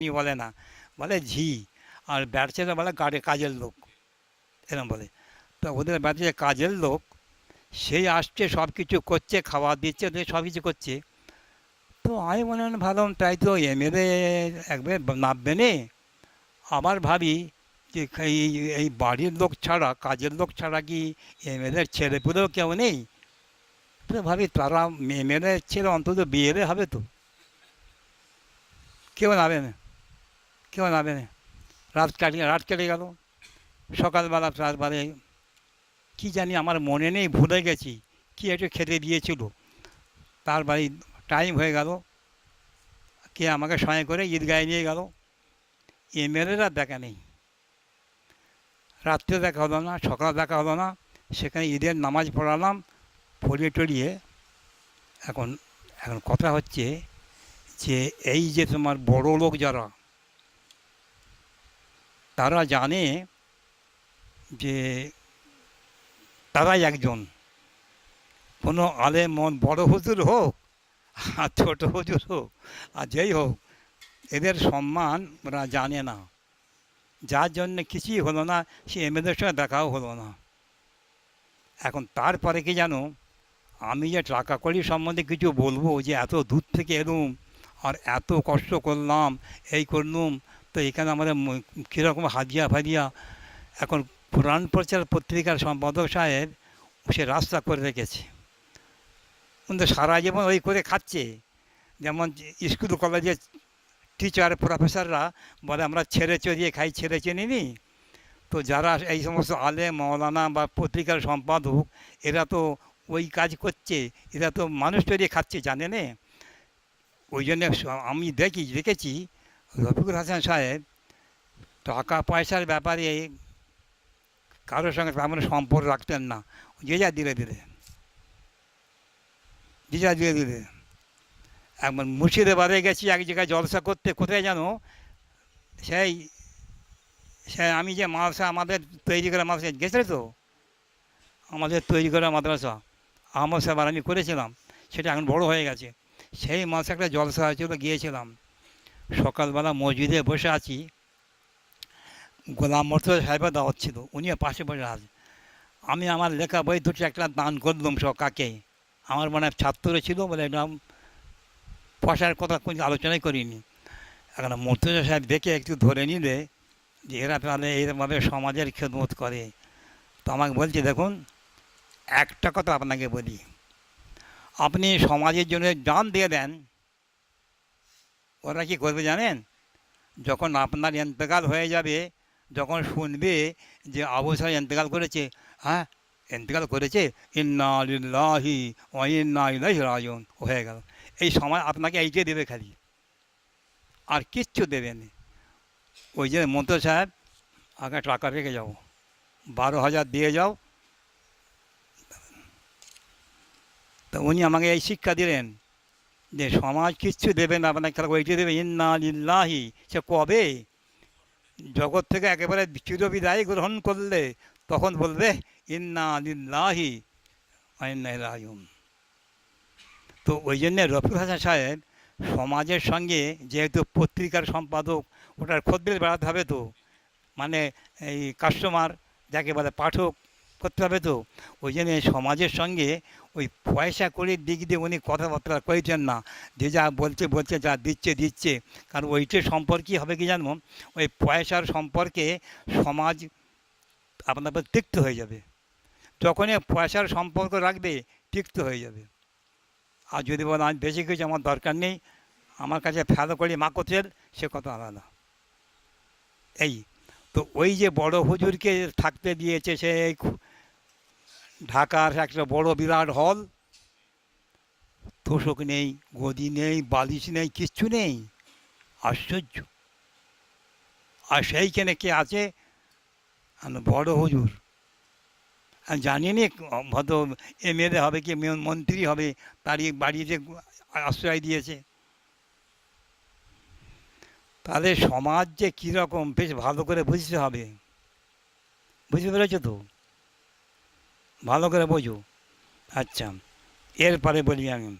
বলে না। বলে, ঝি। আর ব্যাটসেরা বলে গাড়ি কাজের লোক। এরকম বলে। তো ওদের ব্যাটসে কাজের লোক সেই আসছে সব কিছু করছে খাবার দিচ্ছে সব কিছু করছে। তো আমি মনে মনে ভাবলাম, তাই তো এমএলএ একবার নামবে নে। আবার ভাবি যে, এই এই বাড়ির লোক ছাড়া, কাজের লোক ছাড়া কি এমএলএর ছেলেপুলেও কেউ নেই? তো ভাবি, তারা এমএলএ ছেলে অন্তত বিয়েলে হবে তো? কেউ নামে না। কেউ নামে রাত কাটিয়ে রাত কেটে গেল। সকালবেলা তারপরে কী জানি আমার মনে নেই, ভুলে গেছি কি একটু খেতে দিয়েছিল। তারপরে টাইম হয়ে গেল। কে আমাকে সঙ্গে করে ঈদগায় নিয়ে গেল। এমএলএরা দেখা নেই। রাত্রে দেখা হলো না, সকালে দেখা হলো না। সেখানে ঈদের নামাজ পড়ালাম, পড়িয়ে টড়িয়ে। এখন এখন কথা হচ্ছে যে, এই যে তোমার বড় লোক যারা তারা জানে যে তারাই একজন। কোনো আলে মন বড় হুজুর হোক আর ছোটো হুজুর হোক আর যেই হোক, এদের সম্মান ওরা জানে না। যার জন্য কিছুই হলো না, সে এমএলএর সঙ্গে দেখাও হলো না। এখন তারপরে কি জানো, আমি যে টাকা কড়ি সম্বন্ধে কিছু বলব যে এত দূর থেকে এলুম, আর এত কষ্ট করলাম, এই করলুম তো এখানে আমাদের কীরকম হাদিয়া ফাদিয়া এখন পুরাণ প্রচার পত্রিকার সম্পাদক সাহেব সে রাস্তা করে রেখেছে। কিন্তু সারা জীবন ওই করে খাচ্ছে। যেমন স্কুল কলেজে টিচার প্রফেসররা বলে, আমরা ছেড়ে চড়িয়ে খাই, ছেড়ে চিনিনি তো যারা এই সমস্ত আলে মৌলানা বা পত্রিকার সম্পাদক, এরা তো ওই কাজ করছে। এরা তো মানুষ চড়িয়ে খাচ্ছে, জানে নে? ওই জন্য আমি দেখি, দেখেছি রফিকুল হাসান সাহেব, টাকা পয়সার ব্যাপারে কারোর সঙ্গে তেমন সম্পর্ক রাখতেন না। যে যা দিলে দিলে। যে যা দিয়ে দিলে। একবার মুর্শিদাবাদে গেছি, এক জায়গায় জলসা করতে, কোথায় জানো? সেই সে আমি যে মাদ্রাসা, আমাদের তৈরি করা মাদ্রাসা, গেছিলে তো? আমাদের তৈরি করা মাদ্রাসা। আহমদ সাহেব আমি করেছিলাম। সেটা এখন বড় হয়ে গেছে। সেই মাসে একটা জলসা হয়েছিল গিয়েছিলাম। সকালবেলা মসজিদে বসে আছি। গোলাম মর্তজা সাহেবের দাওয়াত ছিল, উনিও পাশে বসে আছে আমি আমার লেখা বই দুটি একটা দান করলাম সব কাকে। আমার মনে ছাত্র ছিল বলে এটা পয়সার কথা কোনো আলোচনাই করিনি। এখন মর্তজা সাহেব দেখে একটু ধরে নিলে যে এরা তাহলে এইরকমভাবে সমাজের খেদমত করে। তো আমাকে বলছে, দেখুন, একটা কথা আপনাকে বলি। আপনি সমাজের জন্য দান দিয়ে দেন ওরা কি করবে জানেন? যখন আপনার এন্তেকাল হয়ে যাবে, যখন শুনবে যে আবু এন্তেকাল করেছে হ্যাঁ এন্তেকাল করেছে, ইন্না লিল্লাহি ওয়া ইন্না ইলাইহি হয়ে গেল। এই সময় আপনাকে এইটাই দেবে খালি। আর কিচ্ছু দেবে না। ওই যে মন্ত্র সাহেব, আগে টাকা রেখে যাও, বারো হাজার দিয়ে যাও। তো উনি আমাকে এই শিক্ষা দিলেন। যে সমাজ কিচ্ছু দেবে না আপনাকে খালি ওইটি দেবে, ইন্না লিল্লাহি সে কবে? জগৎ থেকে একেবারে চিরবিদায় গ্রহণ করলে তখন বলবে, ইন্না লিল্লাহি রায়ুম তো ওই জন্যে রফিক হাসান সাহেব সমাজের সঙ্গে যেহেতু পত্রিকার সম্পাদক, ওটার খদ্দের বেড়াতে হবে তো। মানে এই কাস্টমার যাকে বলে পাঠক করতে হবে তো? ওই জন্য সমাজের সঙ্গে ওই পয়সা করে দিক দিয়ে উনি কথাবার্তা কইতেন না। যে যা বলছে বলছে, যা দিচ্ছে দিচ্ছে। কারণ ওইটার সম্পর্কে হবে কি জানব? ওই পয়সার সম্পর্কে সমাজ আপনার তিক্ত হয়ে যাবে। যখনই পয়সার সম্পর্ক রাখবে, তিক্ত হয়ে যাবে। আর যদি বলেন আমি বেশি কিছু আমার দরকার নেই, আমার কাছে ফেলো করি মাকতের সে কথা আলাদা। এই তো ওই যে বড় হুজুরকে থাকতে দিয়েছে, সে ঢাকার একটা বড় বিরাট হল। তোষক নেই, গদি নেই, বালিশ নেই, কিচ্ছু নেই। আশ্চর্য। আর সেইখানে কে আছে? বড় হুজুর। জানি নি হয়তো এম এমএলএ হবে কি মন্ত্রী হবে, তারই বাড়িতে আশ্রয় দিয়েছে। তাহলে সমাজ যে কীরকম, বেশ ভালো করে বুঝতে হবে। বুঝতে পেরেছ তো? ভালো করে বোঝো। আচ্ছা এরপরে বলি আমি।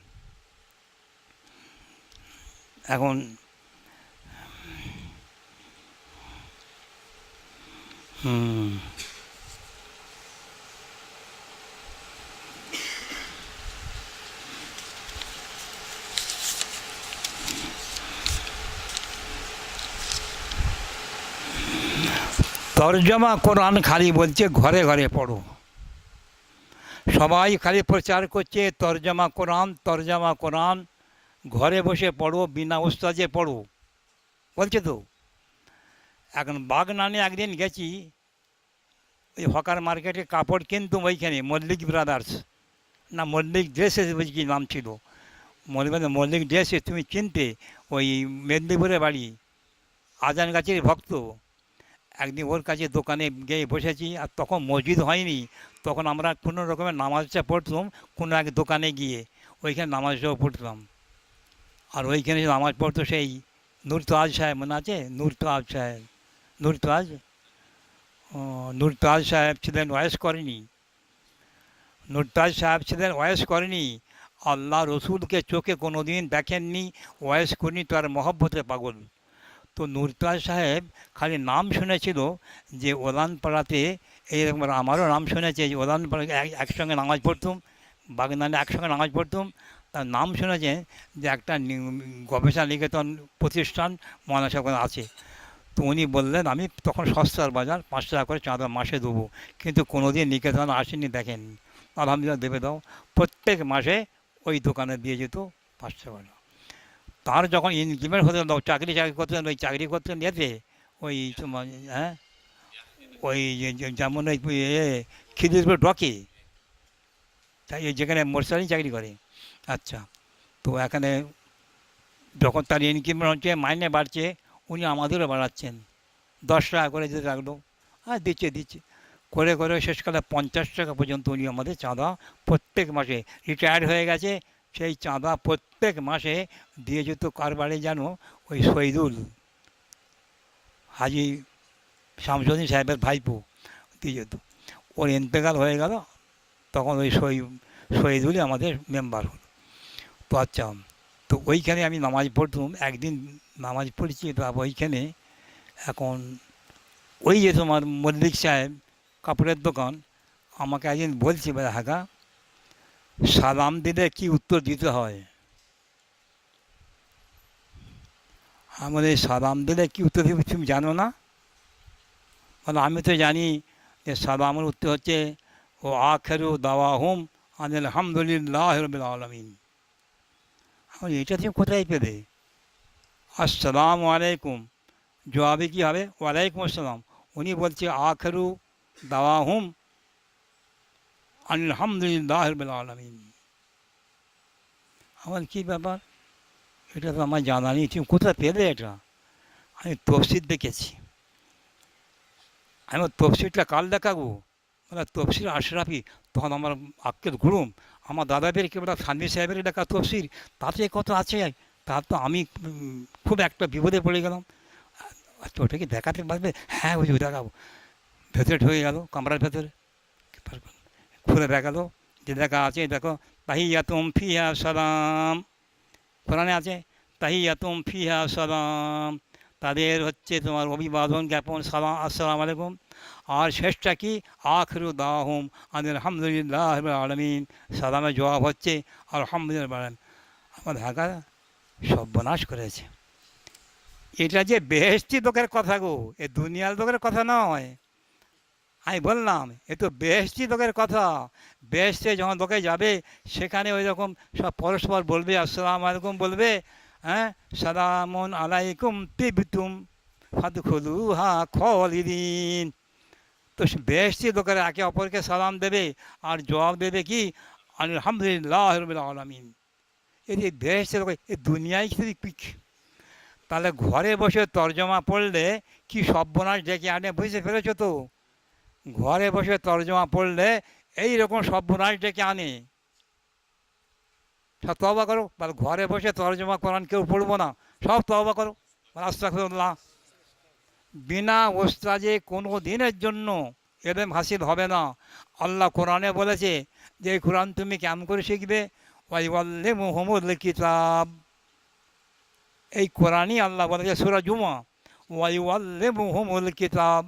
এখন হুম। তর্জমা কোরআন খালি বলছে, ঘরে ঘরে পড়ো। সবাই খালি প্রচার করছে, তর্জমা কোরআন তর্জমা কোরআন। ঘরে বসে পড়ো, বিনা উস্তাজে পড়ো। বলছে তো। এখন বাগনানে একদিন গেছি, ওই হকার মার্কেটে কাপড় কিনতুম ওইখানে, মল্লিক ব্রাদার্স না, মল্লিক ড্রেসেস বুঝি কি নাম ছিল। মল্লিক মল্লিক ড্রেসেস তুমি চিনতে ওই মেদিনীপুরের বাড়ি। আজান গাছের ভক্ত। একদিন ওর কাছে দোকানে গিয়ে বসেছি আর তখন মসজিদ হয়নি। তখন আমরা কোনো রকমের নামাজটা পড়তাম কোনো এক দোকানে গিয়ে ওইখানে নামাজটাও পড়তাম। আর ওইখানে নামাজ পড়তো সেই নূর সাহেব মনে আছে? নূর সাহেব। নূর তোয়াজ ও, নূর তোয়াজ সাহেব ছিলেন ওয়াইস করেনি। নূর তোয়াজ সাহেব ছিলেন ওয়াইস করেনি। আল্লাহ রসুলকে চোখে কোনো দিন দেখেননি ওয়াইস করেনি তার মহব্বতে পাগল। তো নুরতাজ সাহেব খালি নাম শুনেছিল যে ওলান পাড়াতে এইরকম আমারও নাম শুনেছে যে ওলান পাড়া একসঙ্গে নামাজ পড়তুম, বাগনানে একসঙ্গে নামাজ পড়তুম। তার নাম শুনেছে যে একটা গবেষণা নিকেতন প্রতিষ্ঠান মহানাসা করে আছে। তো উনি বললেন, আমি তখন সস্তার বাজার, পাঁচ টাকা করে চাঁদা মাসে দেবো। কিন্তু কোনো দিন নিকেতন আসেনি, দেখেন। আলহামদুলিল্লাহ দেবে দাও। প্রত্যেক মাসে ওই দোকানে দিয়ে যেত পাঁচ টাকা। তার যখন ইনক্রিমেন্ট হতে চাকরি চাকরি করতেন ওই চাকরি করতেন এতে ওই হ্যাঁ? ওই যেমন ওই খিদিরপুর ডকে তাই যেখানে মোটরসাইকেল চাকরি করে। আচ্ছা তো এখানে যখন তার ইনক্রিমেন্ট হচ্ছে, মাইনে বাড়ছে, উনি আমাদেরও বাড়াচ্ছেন। দশ টাকা করে দিতে রাখল। হ্যাঁ দিচ্ছে দিচ্ছে। করে করে শেষকালে পঞ্চাশ টাকা পর্যন্ত উনি আমাদের চাঁদা প্রত্যেক মাসে। রিটায়ার্ড হয়ে গেছে সেই চাঁদা প্রত্যেক মাসে দিয়ে যেত কারবারে যেন ওই শহীদুল হাজি শামসুদ্দিন সাহেবের ভাইপো দিয়ে যেত। ওর ইন্তেকাল হয়ে গেল, তখন ওই শহীদ, শহীদুলই আমাদের মেম্বার হলো। তো আচ্ছা তো ওইখানে আমি নামাজ পড়তাম, একদিন নামাজ পড়েছি, তো ওইখানে এখন ওই যে তোমার মল্লিক সাহেব, কাপড়ের দোকান, আমাকে একদিন বলছি, বলে, হাগা সালাম দিলে কি উত্তর দিতে হয়? আমাদের সালাম দিলে কি উত্তর দিবে তুমি জানো না? বলে, আমি তো জানি যে সালামের উত্তর হচ্ছে, ও আখেরু দাওয়া হুম আলহামদুলিল্লাহ আলমিন। আমি এটা তুমি কোথায় পেলে? আসসালামু আলাইকুম। জবাবে কী হবে? ওয়ালাইকুম আসসালাম। উনি বলছে, আখেরু দাওয়া হুম আলহামদুলিল্লাহ আলমিন। আমার কী ব্যাপার? এটা তো আমার জানা নেই। তুমি কোথায় পেলে এটা? আমি তফসির দেখেছি। আমি তফসিরটা কাল দেখাবো। বলে তফসির আশরাফি, তখন আমার আক্কেল গুরুম, আমার দাদা বের কে বলে সানভি সাহেবের লেখা তফসির তাতে কত আছে? তা তো আমি খুব একটা বিপদে পড়ে গেলাম। আচ্ছা ওটা কি দেখাতে পারবে? হ্যাঁ ওই দেখাবো। ভেতরে ঢুকে গেল, কামরার ভেতরে। খুলে দেখাল, যে দেখা আছে, দেখো, তাহিয়াতুম ফিহা সালাম। কোরআনে আছে, তাহিয়াতুম ফিহা সালাম। তাদের হচ্ছে তোমার অভিবাদন জ্ঞাপন সালাম আসসালামু আলাইকুম। আর শেষটা কি? আখরু দাহুম, আলহামদুলিল্লাহ আলমিন। সালামের জবাব হচ্ছে, আলহামদুলিল্লাহ আলম আমার ঢাকা সর্বনাশ করেছে। এটা যে বেহেস্তি লোকের কথা গো, এ দুনিয়ার লোকের কথা নয়। আমি বললাম, এ তো বেহেস্তি লোকের কথা। বেহেস্তে যখন লোকে যাবে, সেখানে ওই রকম সব পরস্পর বলবে, আসসালাম আলাইকুম বলবে হ্যাঁ? সালামুন আলাইকুম তিবতুম ফাদখুলু হা খলিদিন। তো বেহেস্তি লোকেরা একে অপরকে সালাম দেবে আর জবাব দেবে কি? আলহামদুলিল্লাহ আলমিন। এই যে বেহেস্তি লোক এই দুনিয়ায় শুধু পিক তাহলে ঘরে বসে তর্জমা পড়লে কি সর্বনাশ ডেকে আনে? বুঝতে পেরেছ তো? ঘরে বসে তর্জমা পড়লে এই রকম সর্বনাশ ডেকে আনে। সব তবা করো, বল ঘরে বসে তর্জমা কোরআন কেউ পড়ব না। সব তবা করো আস্তাকুল্লাহ বিনা ওস্তাজে কোনো দিনের জন্য এলেম হাসিল হবে না। আল্লাহ কোরআনে বলেছে যে কোরআন তুমি কেমন করে শিখবে? ওয়াই ওয়াল্লে মোহাম্মদ কিতাব। এই কোরআনই আল্লাহ বলেছে, সুরা জুমা। ওয়াই মোহাম্মদ কিতাব।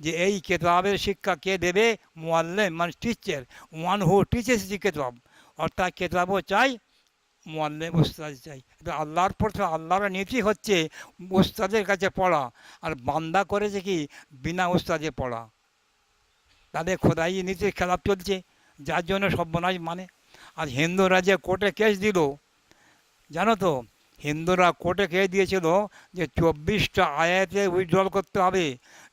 যে এই কেতাবের শিক্ষা কে দেবে? মোয়াল্লেম মানে teacher one who teaches the কেতাব। অর্থাৎ কেতাবও চাই, মোয়াল্লেম উস্তাদ চাই। আল্লাহর প্রথম আল্লাহর নীতি হচ্ছে উস্তাদের কাছে পড়া। আর বান্দা করেছে কি? বিনা উস্তাদে পড়া। তাদের খোদাই নীতির খেলাপ চলছে, যার জন্য সর্বনাশ মানে। আর হিন্দুরা যে কোর্টে কেস দিল, জানো তো হিন্দুরা কোর্টে খেয়ে দিয়েছিল যে চব্বিশটা আয়াতে উইথড্রল করতে হবে।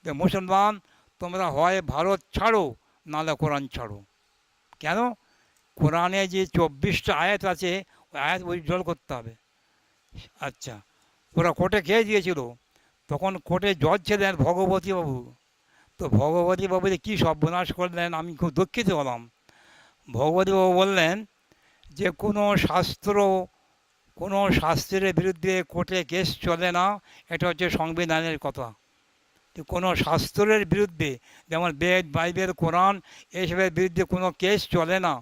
যে মুসলমান, তোমরা হয় ভারত ছাড়ো, নাহলে কোরআন ছাড়ো। কেন? কোরআনে যে চব্বিশটা আয়াত আছে, ওই আয়াত উইথড্রল করতে হবে। আচ্ছা ওরা কোর্টে খেয়ে দিয়েছিল। তখন কোর্টে জজ ছিলেন ভগবতী বাবু। তো ভগবতী বাবু যে কী সর্বনাশ করলেন, আমি খুব দুঃখিত হলাম। ভগবতী বাবু বললেন যে কোনো শাস্ত্র কোনো শাস্ত্রের বিরুদ্ধে কোর্টে কেস চলে না, এটা হচ্ছে সংবিধানের কথা। কোনো শাস্ত্রের বিরুদ্ধে, যেমন বেদ, বাইবেল, কোরআন এইসবের বিরুদ্ধে কোনো কেস চলে না,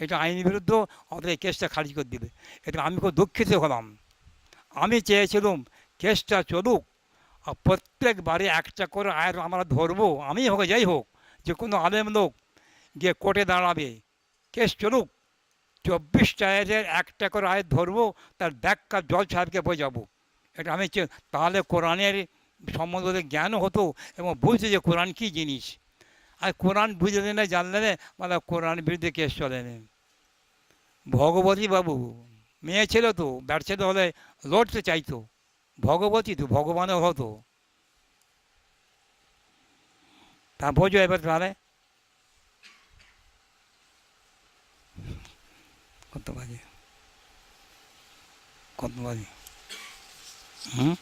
এটা আইনি বিরুদ্ধ আমাদের এই কেসটা খারিজ করে দিবে। এটা আমি খুব দুঃখিত হলাম। আমি চেয়েছিলাম কেসটা চলুক, আর প্রত্যেকবারে একটা করে আয়ের আমরা ধরবো, আমি হোক যাই হোক, যে কোনো আলেম লোক গিয়ে কোর্টে দাঁড়াবে, কেস চলুক। চব্বিশটা আয়ের একটা করে আয় ধরবো, তার ব্যাখ্যা জজ সাহেবকে বোঝাবো। এটা আমি তাহলে কোরআনের সম্বন্ধে জ্ঞান হতো এবং বুঝতে যে কোরআন কী জিনিস। আর কোরআন বুঝলে না জানলে না মানে কোরআন বিরুদ্ধে কেস চলে না। ভগবতী বাবু, মেয়ে ছিল তো ছেলে হলে লড়তে চাইতো। ভগবতী তো, ভগবানও হতো। তা বোঝো এবার তাহলে। কত বাজে? কত বাজে? হুম?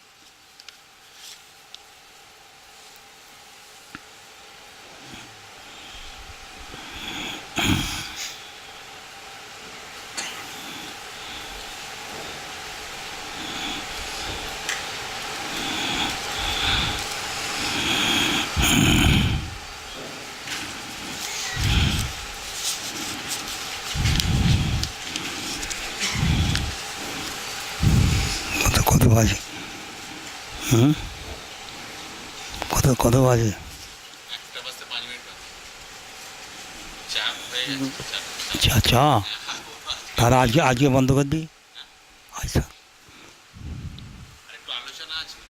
কত বাজে? হুম? কত কত বাজে? আচ্ছা আচ্ছা তারা আজকে আজকে বন্ধ করে দিই? আচ্ছা।